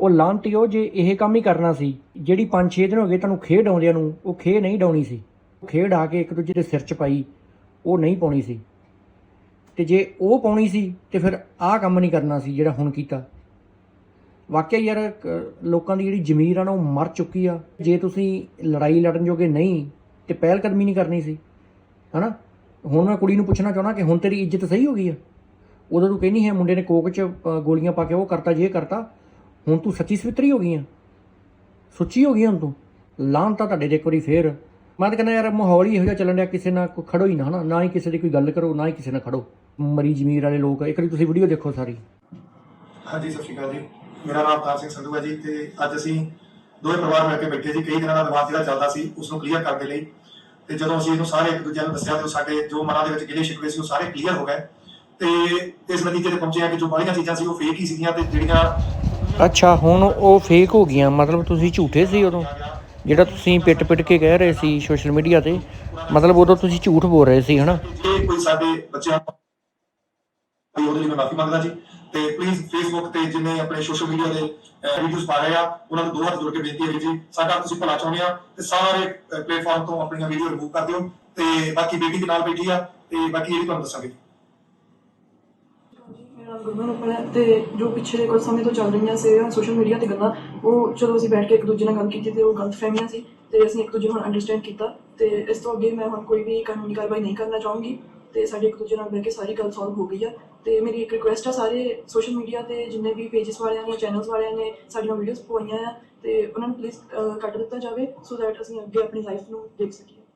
ਉਹ ਲਾਂਟਿਓ ਜੇ ਇਹ ਕੰਮ ਹੀ ਕਰਨਾ ਸੀ, ਜਿਹੜੀ 5-6 ਦਿਨ ਹੋ ਗਏ ਤੁਹਾਨੂੰ ਖੇਡ ਆਉਂਦਿਆਂ ਨੂੰ, ਉਹ ਖੇ ਨਹੀਂ ਡਾਉਣੀ ਸੀ। ਖੇਡ ਆ ਕੇ ਇੱਕ ਦੂਜੇ ਦੇ ਸਿਰ 'ਚ ਪਾਈ, ਉਹ ਨਹੀਂ ਪਾਉਣੀ ਸੀ। ਤੇ ਜੇ ਉਹ ਪਾਉਣੀ ਸੀ, ਤੇ ਫਿਰ ਆਹ ਕੰਮ ਨਹੀਂ ਕਰਨਾ ਸੀ ਜਿਹੜਾ ਹੁਣ ਕੀਤਾ। ਵਾਕਿਆ ਯਾਰ ਲੋਕਾਂ ਦੀ ਜਿਹੜੀ ਜ਼ਮੀਰ ਆ ਨਾ, ਉਹ ਮਰ ਚੁੱਕੀ ਆ। ਜੇ ਤੁਸੀਂ ਲੜਾਈ ਲੜਨ ਜੋਗੇ ਨਹੀਂ, ਤੇ ਪਹਿਲ ਕਦਮੀ ਨਹੀਂ ਕਰਨੀ ਸੀ। ਹਨਾ? ਹੁਣ ਮੈਂ ਕੁੜੀ ਨੂੰ ਪੁੱਛਣਾ ਚਾਹਣਾ ਕਿ ਹੁਣ ਤੇਰੀ ਇੱਜ਼ਤ ਸਹੀ ਹੋ ਗਈ ਆ? ਉਦੋਂ ਤੂੰ ਕਹਿੰਦੀ ਹੈ ਮੁੰਡੇ ਨੇ ਕੋਕ 'ਚ ਗੋਲੀਆਂ ਪਾ ਕੇ ਉਹ ਕਰਤਾ, ਜੇ ਕਰਤਾ। ਹੁਣ ਤੂੰ ਸੱਚੀ ਸਵਿਤਰੀ ਹੋ ਗਈ ਆ? ਸੁੱਚੀ ਹੋ ਗਈ ਹੁਣ ਤੂੰ? ਲਾਂ ਤਾਂ ਤੁਹਾਡੇ ਦੇ ਇੱਕ ਵਾਰੀ ਫੇਰ। ਮੈਂ ਤਾਂ ਕਹਿੰਦਾ ਯਾਰ, ਮਾਹੌਲ ਹੀ ਇਹੋ ਜਿਹਾ ਚੱਲਣ ਡਿਆ, ਕਿਸੇ ਨਾਲ ਕੋਈ ਖੜੋ ਹੀ ਨਾ ਹਨਾ ਨਾ ਹੀ ਕਿਸੇ ਦੀ ਕੋਈ ਗੱਲ ਕਰੋ, ਨਾ ਹੀ ਕਿਸੇ ਨਾਲ ਖੜੋ। ਮਰੀ ਜ਼ਮੀਰ ਵਾਲੇ ਲੋਕ, ਇੱਕ ਵਾਰੀ ਤੁਸੀਂ ਵੀਡੀਓ ਦੇਖੋ ਸਾਰੀ। ਹਾਂਜੀ, ਸਤਿ ਸ਼੍ਰੀ ਅਕਾਲ ਜੀ। ਮੇਰਾ ਨਾਮ ਅਵਤਾਰ ਸਿੰਘ ਸੰਧੂ ਹੈ ਜੀ ਤੇ ਅੱਜ ਅਸੀਂ ਦੋਵੇਂ ਪਰਿਵਾਰ ਮਿਲ ਕੇ ਬੈਠੇ ਜੀ। ਕਈ ਦਿਨਾਂ ਦਾ ਵਿਵਾਦ ਜਿਹੜਾ ਚੱਲਦਾ ਸੀ ਉਸ ਨੂੰ ਕਲੀਅਰ ਕਰਨ ਦੇ ਲਈ। ਤੇ ਜਦੋਂ ਅਸੀਂ ਇਹਨੂੰ ਸਾਰੇ ਇੱਕ ਦੂਜੇ ਨੂੰ ਦੱਸਿਆ ਤੇ ਉਹ ਸਾਡੇ ਜੋ ਮਨਾਂ ਦੇ ਵਿੱਚ ਗਿਲੇ ਸ਼ਿਕਵੇ ਸੀ, ਉਹ ਸਾਰੇ ਕਲੀਅਰ ਹੋ ਗਏ। ਤੇ ਇਸ ਨਤੀਜੇ ਤੇ ਪਹੁੰਚੇ ਆ ਕਿ ਜੋ ਬਾਹਲੀਆਂ ਚੀਜ਼ਾਂ ਸੀ, ਉਹ ਫੇਕ ਹੀ ਸੀਗੀਆਂ ਤੇ ਜਿਹੜੀਆਂ ਅੱਛਾ, ਹੁਣ ਉਹ ਫੇਕ ਹੋ ਗਈਆਂ, ਮਤਲਬ ਤੁਸੀਂ ਝੂਠੇ ਸੀ ਉਦੋਂ? ਜਿਹੜਾ ਤੁਸੀਂ ਪਿੱਟ ਪਿੱਟ ਕੇ ਕਹਿ ਰਹੇ ਸੀ ਸੋਸ਼ਲ ਮੀਡੀਆ ਤੇ, ਮਤਲਬ ਉਦੋਂ ਤੁਸੀਂ ਝੂਠ ਬੋਲ ਰਹੇ ਸੀ, ਹਨਾ? ਜੇ ਕੋਈ ਸਾਡੇ ਬੱਚਿਆਂ ਨੂੰ ਉਹਦੇ ਲਈ ਮੈਂ ਮਾਫੀ ਮੰਗਦਾ ਜੀ। ਤੇ ਪਲੀਜ਼ ਫੇਸਬੁੱਕ ਤੇ ਜਿੰਨੇ ਆਪਣੇ ਸੋਸ਼ਲ ਮੀਡੀਆ ਦੇ ਵੀਡੀਓਜ਼ ਪਾ ਰਹੇ ਆ, ਉਹਨਾਂ ਨੂੰ ਦੋ ਹੱਥ ਜੋੜ ਕੇ ਬੇਨਤੀ ਹੈ ਜੀ। ਸਾਡਾ ਤੁਸੀਂ ਭਲਾ ਚਾਹੁੰਦੇ ਆ ਤੇ ਸਾਰੇ ਪਲੇਟਫਾਰਮ ਤੋਂ ਆਪਣੀਆਂ ਵੀਡੀਓ ਰਿਮੂਵ ਕਰ ਦਿਓ। ਤੇ ਬਾਕੀ ਬੇਟੀ ਦੇ ਨਾਲ ਬੈਠੀ ਆ, ਤੇ ਬਾਕੀ ਇਹ ਵੀ ਤੁਹਾਨੂੰ ਦੱਸਾਂਗੇ। ਨਾਮ ਗੁਰਮਨ ਉੱਪਰ ਹੈ ਤੇ ਜੋ ਪਿਛਲੇ ਕੁਝ ਸਮੇਂ ਤੋਂ ਚੱਲ ਰਹੀਆਂ ਸੀ ਸੋਸ਼ਲ ਮੀਡੀਆ ਤੇ ਗੱਲਾਂ, ਉਹ ਚਲੋ ਅਸੀਂ ਬੈਠ ਕੇ ਇੱਕ ਦੂਜੇ ਨਾਲ ਗੱਲ ਕੀਤੀ ਤੇ ਉਹ ਗਲਤ ਫਹਿਮੀਆਂ ਸੀ ਤੇ ਅਸੀਂ ਇੱਕ ਦੂਜੇ ਨੂੰ ਅੰਡਰਸਟੈਂਡ ਕੀਤਾ ਤੇ ਇਸ ਤੋਂ ਅੱਗੇ ਮੈਂ ਹੁਣ ਕੋਈ ਵੀ ਕਾਨੂੰਨੀ ਕਾਰਵਾਈ ਨਹੀਂ ਕਰਨਾ ਚਾਹੂੰਗੀ ਤੇ ਸਾਡੀ ਇੱਕ ਦੂਜੇ ਨਾਲ ਬੈਠ ਕੇ ਸਾਰੀ ਗੱਲ ਸੋਲਵ ਹੋ ਗਈ ਆ ਤੇ ਮੇਰੀ ਇੱਕ ਰਿਕੁਐਸਟ ਆ ਸਾਰੇ ਸੋਸ਼ਲ ਮੀਡੀਆ ਤੇ ਜਿੰਨੇ ਵੀ ਪੇजेस ਵਾਲਿਆਂ ਨੇ ਚੈਨਲਸ ਵਾਲਿਆਂ ਨੇ ਸਾਡੀਆਂ ਵੀਡੀਓਜ਼ ਪਵਾਈਆਂ ਆ ਤੇ ਉਹਨਾਂ ਨੂੰ ਪਲੀਜ਼ ਕੱਟ ਦਿੱਤਾ ਜਾਵੇ ਸੋ ਦੈਟ ਅਸੀਂ ਅੱਗੇ ਆਪਣੀ ਲਾਈਫ ਨੂੰ ਦੇਖ ਸਕੀਏ।